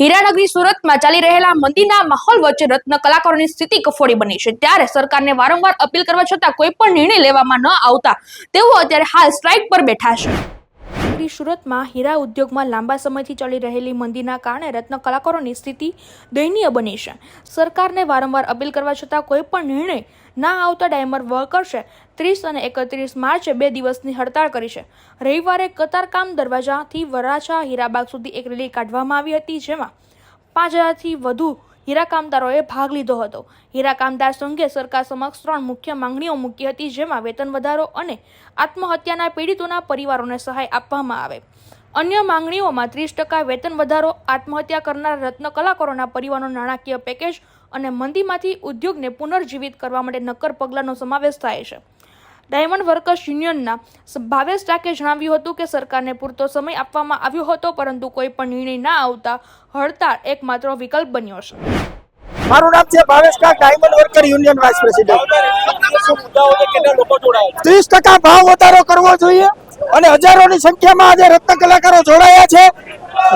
મહાનગરી સુરતમાં ચાલી રહેલા મંદીના માહોલ વચ્ચે રત્ન કલાકારોની સ્થિતિ કફોડી બની છે. ત્યારે સરકારને વારંવાર અપીલ કરવા છતાં કોઈ પણ નિર્ણય લેવામાં ન આવતા તેઓ અત્યારે હાલ સ્ટ્રાઇક પર બેઠા છે. નગરી સુરતમાં હીરા ઉદ્યોગમાં લાંબા સમયથી ચાલી રહેલી મંદીના કારણે રત્ન કલાકારોની સ્થિતિ દયનીય બની છે. સરકારને વારંવાર અપીલ કરવા છતાં કોઈ પણ નિર્ણય ના આવતા ડાયમંડ વર્કર્સે ત્રીસ અને એકત્રીસ માર્ચે બે દિવસની હડતાળ કરી છે. રવિવારે કતારકામ દરવાજાથી વરાછા હીરાબાગ સુધી એક રેલી કાઢવામાં આવી હતી જેમાં પાંચ હજારથી વધુ હીરા કામદારોએ ભાગ લીધો હતો. હીરા કામદાર સંઘે સરકાર સમક્ષ ત્રણ મુખ્ય માંગણીઓ મૂકી હતી, જેમાં વેતન વધારો અને આત્મહત્યાના પીડિતોના પરિવારોને સહાય આપવામાં આવે. અન્ય માંગણીઓમાં ત્રીસ ટકા વેતન વધારો, આત્મહત્યા કરનાર રત્ન કલાકારોના પરિવારનો નાણાકીય પેકેજ અને મંદીમાંથી ઉદ્યોગને પુનર્જીવિત કરવા માટે નક્કર પગલાંનો સમાવેશ થાય છે. ડાયમંડ વર્કર્સ યુનિયનના ભાવેશ ટાકે જણાવ્યું હતું કે સરકારને પૂરતો સમય આપવામાં આવ્યો હતો, પરંતુ કોઈ પણ નિર્ણય ના આવતા હડતાળ એકમાત્ર વિકલ્પ બન્યો છે. મારું નામ છે Bhavesh Kak diamond worker union vice president ત્રીસ ટકા ભાવ વધારો કરવો જોઈએ અને હજારોની સંખ્યામાં આજે રત્ન કલાકારો જોડાયા છે.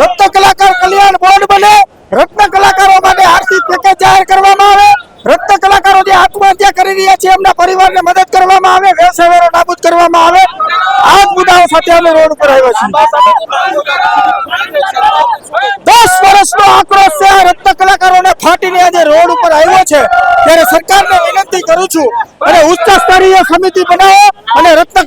રત્ન કલાકાર કલ્યાણ બોર્ડ બને, રત્ન કલાકારો માટે આર્થિક પેકેજ જાહેર કરવામાં આવે. રત્ન કલાકારો આત્મહત્યા કરી રહ્યા છે, એમના પરિવારને મદદ કરવામાં આવે વ્યવસાય નાબૂદ કરવામાં આવે. આ જ મુદ્દાઓ સાથે અમે રોડ ઉપર આવ્યા છીએ. દસ વર્ષનો આક્રોશ છે, રત્ન કલાકારોને ફાટીને આજે રોડ ઉપર આવ્યો છે. ત્યારે સરકારને વિનંતી કરું છું, અને ઉચ્ચ સ્તરીય સમિતિ બનાવો અને રત્ન